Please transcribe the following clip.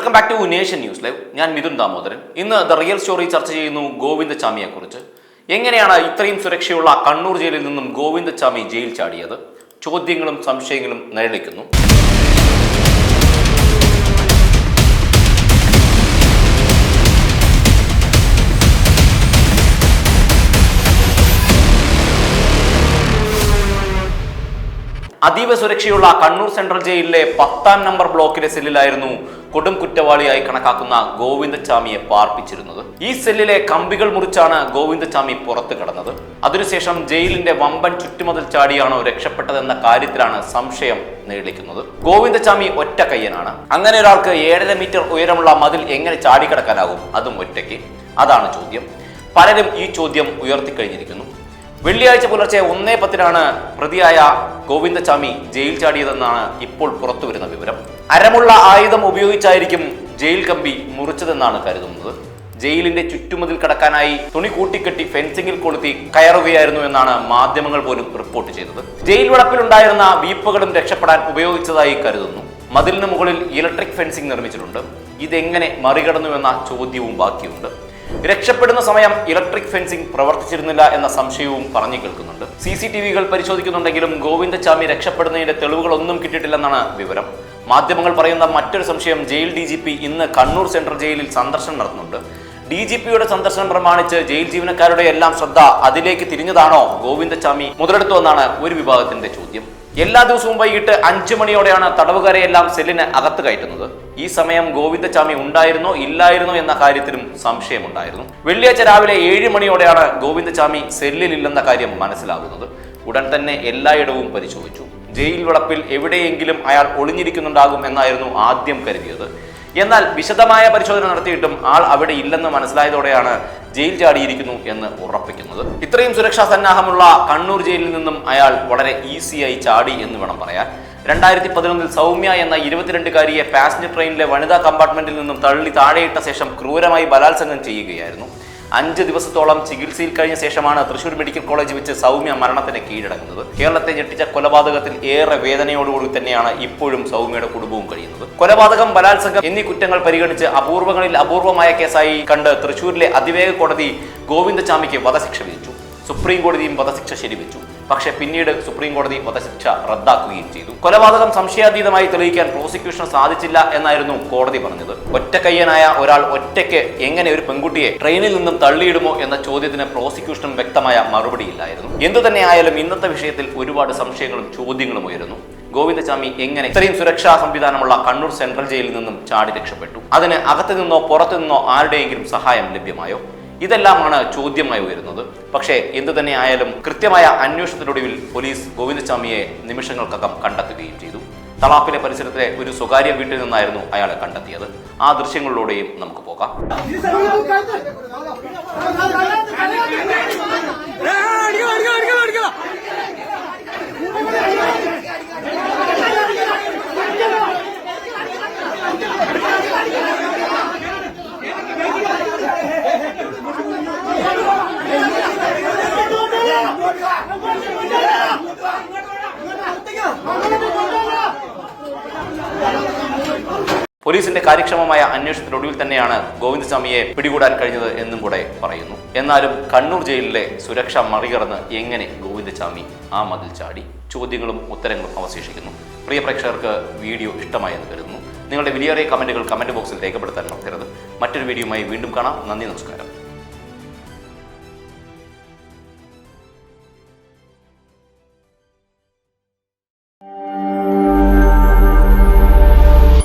Welcome back to Nation News live ഞാൻ മിഥുൻ ദാമോദരൻ. ഇന്ന് the real story ചർച്ച ചെയ്യുന്നു ഗോവിന്ദ കുറിച്ച് എങ്ങനെയാണ് ഇത്രയും സുരക്ഷയുള്ള കണ്ണൂർ ജയിലിൽ നിന്നും ഗോവിന്ദ ചാമി ജയിൽ ചാടിയത്? ചോദ്യങ്ങളും സംശയങ്ങളും നിഴലിക്കുന്നു. അതീവ സുരക്ഷയുള്ള കണ്ണൂർ സെൻട്രൽ ജയിലിലെ പത്താം നമ്പർ ബ്ലോക്കിലെ സെല്ലിലായിരുന്നു കൊടും കുറ്റവാളിയായി കണക്കാക്കുന്ന ഗോവിന്ദചാമിയെ പാർപ്പിച്ചിരുന്നത്. ഈ സെല്ലിലെ കമ്പികൾ മുറിച്ചാണ് ഗോവിന്ദചാമി പുറത്തു കടന്നത്. അതിനുശേഷം ജയിലിന്റെ വമ്പൻ ചുറ്റുമതിൽ ചാടിയാണോ രക്ഷപ്പെട്ടതെന്ന കാര്യത്തിലാണ് സംശയം നേടിക്കുന്നത് ഗോവിന്ദചാമി ഒറ്റ കയ്യനാണ്. അങ്ങനെ ഒരാൾക്ക് ഏഴര മീറ്റർ ഉയരമുള്ള മതിൽ എങ്ങനെ ചാടിക്കടക്കാനാകും അതും ഒറ്റയ്ക്ക്. അതാണ് ചോദ്യം. പലരും ഈ ചോദ്യം ഉയർത്തിക്കഴിഞ്ഞിരിക്കുന്നു. വെള്ളിയാഴ്ച പുലർച്ചെ ഒന്നേ പത്തിനാണ് പ്രതിയായ ഗോവിന്ദചാമി ജയിൽ ചാടിയതെന്നാണ് ഇപ്പോൾ പുറത്തുവരുന്ന വിവരം. അരമുള്ള ആയുധം ഉപയോഗിച്ചായിരിക്കും ജയിൽ കമ്പി മുറിച്ചതെന്നാണ് കരുതുന്നത്. ജയിലിന്റെ ചുറ്റുമതിൽ കടക്കാനായി തുണി കൂട്ടിക്കെട്ടി ഫെൻസിംഗിൽ കൊളുത്തി കയറുകയായിരുന്നു എന്നാണ് മാധ്യമങ്ങൾ പോലും റിപ്പോർട്ട് ചെയ്തത്. ജയിൽ വളപ്പിലുണ്ടായിരുന്ന വീപ്പുകളും രക്ഷപ്പെടാൻ ഉപയോഗിച്ചതായി കരുതുന്നു. മതിലിന് മുകളിൽ ഇലക്ട്രിക് ഫെൻസിംഗ് നിർമ്മിച്ചിട്ടുണ്ട്. ഇതെങ്ങനെ മറികടന്നുവെന്ന ചോദ്യവും ബാക്കിയുണ്ട്. രക്ഷപ്പെടുന്ന സമയം ഇലക്ട്രിക് ഫെൻസിംഗ് പ്രവർത്തിച്ചിരുന്നില്ല എന്ന സംശയവും പറഞ്ഞു കേൾക്കുന്നുണ്ട്. സി സി ടി വികൾ പരിശോധിക്കുന്നുണ്ടെങ്കിലും ഗോവിന്ദചാമി രക്ഷപ്പെടുന്നതിന്റെ തെളിവുകളൊന്നും കിട്ടിയിട്ടില്ലെന്നാണ് വിവരം. മാധ്യമങ്ങൾ പറയുന്ന മറ്റൊരു സംശയം ജയിൽ ഡി ജി പി ഇന്ന് കണ്ണൂർ സെൻട്രൽ ജയിലിൽ സന്ദർശനം നടത്തുന്നുണ്ട്. ഡി ജി പിയുടെ സന്ദർശനം പ്രമാണിച്ച് ജയിൽ ജീവനക്കാരുടെ എല്ലാം ശ്രദ്ധ അതിലേക്ക് തിരിഞ്ഞതാണോ ഗോവിന്ദചാമി മുതലെടുത്തുവെന്നാണ് ഒരു വിഭാഗത്തിന്റെ ചോദ്യം. എല്ലാ ദിവസവും വൈകിട്ട് അഞ്ചു മണിയോടെയാണ് തടവുകാരെയെല്ലാം സെല്ലിന് അകത്ത് കയറ്റുന്നത്. ഈ സമയം ഗോവിന്ദസ്വാമി ഉണ്ടായിരുന്നോ ഇല്ലായിരുന്നോ എന്ന കാര്യത്തിലും സംശയമുണ്ടായിരുന്നു. വെള്ളിയാഴ്ച രാവിലെ ഏഴ് മണിയോടെയാണ് ഗോവിന്ദചാമി സെല്ലിലില്ലെന്ന കാര്യം മനസ്സിലാകുന്നത്. ഉടൻ തന്നെ എല്ലായിടവും പരിശോധിച്ചു. ജയിൽ വളപ്പിൽ എവിടെയെങ്കിലും അയാൾ ഒളിഞ്ഞിരിക്കുന്നുണ്ടാകും എന്നായിരുന്നു ആദ്യം കരുതിയത്. എന്നാൽ വിശദമായ പരിശോധന നടത്തിയിട്ടും ആൾ അവിടെ ഇല്ലെന്ന് മനസ്സിലായതോടെയാണ് ജയിൽ ചാടിയിരിക്കുന്നു എന്ന് ഉറപ്പിക്കുന്നത്. ഇത്രയും സുരക്ഷാ സന്നാഹമുള്ള കണ്ണൂർ ജയിലിൽ നിന്നും അയാൾ വളരെ ഈസിയായി ചാടി എന്ന് വേണം പറയാൻ. രണ്ടായിരത്തി പതിനൊന്നിൽ സൗമ്യ എന്ന ഇരുപത്തിരണ്ടുകാരിയെ പാസഞ്ചർ ട്രെയിനിലെ വനിതാ കമ്പാർട്ട്മെന്റിൽ നിന്നും തള്ളി താഴെയിട്ട ശേഷം ക്രൂരമായി ബലാത്സംഗം ചെയ്യുകയായിരുന്നു. അഞ്ച് ദിവസത്തോളം ചികിത്സയിൽ കഴിഞ്ഞ ശേഷമാണ് തൃശൂർ മെഡിക്കൽ കോളേജ് വെച്ച് സൗമ്യ മരണത്തിന് കീഴടങ്ങുന്നത്. കേരളത്തെ ഞെട്ടിച്ച കൊലപാതകത്തിൽ ഏറെ വേദനയോടുകൂടി തന്നെയാണ് ഇപ്പോഴും സൗമ്യയുടെ കുടുംബവും കഴിയുന്നത്. കൊലപാതകം ബലാത്സംഗം എന്നീ കുറ്റങ്ങൾ പരിഗണിച്ച് അപൂർവങ്ങളിൽ അപൂർവമായ കേസായി കണ്ട് തൃശൂരിലെ അതിവേഗ കോടതി ഗോവിന്ദചാമിക്ക് വധശിക്ഷ വിധിച്ചു. സുപ്രീം കോടതിയും വധശിക്ഷ ശരിവെച്ചു. പക്ഷേ പിന്നീട് സുപ്രീം കോടതി വധശിക്ഷ റദ്ദാക്കുകയും ചെയ്തു. കൊലപാതകം സംശയാതീതമായി തെളിയിക്കാൻ പ്രോസിക്യൂഷന് സാധിച്ചില്ല എന്നായിരുന്നു കോടതി പറഞ്ഞത്. ഒറ്റക്കയ്യനായ ഒരാൾ ഒറ്റയ്ക്ക് എങ്ങനെ ഒരു പെൺകുട്ടിയെ ട്രെയിനിൽ നിന്നും തള്ളിയിടുമോ എന്ന ചോദ്യത്തിന് പ്രോസിക്യൂഷനും വ്യക്തമായ മറുപടിയില്ലായിരുന്നു. എന്തു തന്നെയായാലും ഇന്നത്തെ വിഷയത്തിൽ ഒരുപാട് സംശയങ്ങളും ചോദ്യങ്ങളും ഉയരുന്നു. ഗോവിന്ദസ്വാമി എങ്ങനെ ഇത്രയും സുരക്ഷാ സംവിധാനമുള്ള കണ്ണൂർ സെൻട്രൽ ജയിലിൽ നിന്നും ചാടി രക്ഷപ്പെട്ടു? അതിന് അകത്തു നിന്നോ പുറത്തു നിന്നോ ആരുടെയെങ്കിലും സഹായം ലഭ്യമായോ? ഇതെല്ലാമാണ് ചോദ്യമായി ഉയരുന്നത്. പക്ഷേ എന്തു തന്നെ ആയാലും കൃത്യമായ അന്വേഷണത്തിനൊടുവിൽ പോലീസ് ഗോവിന്ദസ്വാമിയെ നിമിഷങ്ങൾക്കകം കണ്ടെത്തുകയും ചെയ്തു. തളാപ്പിലെ പരിസരത്തെ ഒരു സ്വകാര്യ വീട്ടിൽ നിന്നായിരുന്നു അയാളെ കണ്ടെത്തിയത്. ആ ദൃശ്യങ്ങളിലൂടെയും നമുക്ക് പോകാം. പോലീസിന്റെ കാര്യക്ഷമമായ അന്വേഷണത്തിനൊടുവിൽ തന്നെയാണ് ഗോവിന്ദസ്വാമിയെ പിടികൂടാൻ കഴിഞ്ഞത് എന്നും കൂടെ പറയുന്നു. എന്നാലും കണ്ണൂർ ജയിലിലെ സുരക്ഷ മറികടന്ന് എങ്ങനെ ഗോവിന്ദസ്വാമി ആ മതിൽ ചാടി? ചോദ്യങ്ങളും ഉത്തരങ്ങളും അവശേഷിക്കുന്നു. പ്രിയ പ്രേക്ഷകർക്ക് വീഡിയോ ഇഷ്ടമായെന്ന് കരുതുന്നു. നിങ്ങളുടെ വിലയേറിയ കമന്റുകൾ കമന്റ് ബോക്സിൽ രേഖപ്പെടുത്താൻ മറക്കരുത്. മറ്റൊരു വീഡിയോയുമായി വീണ്ടും കാണാം. നന്ദി നമസ്കാരം.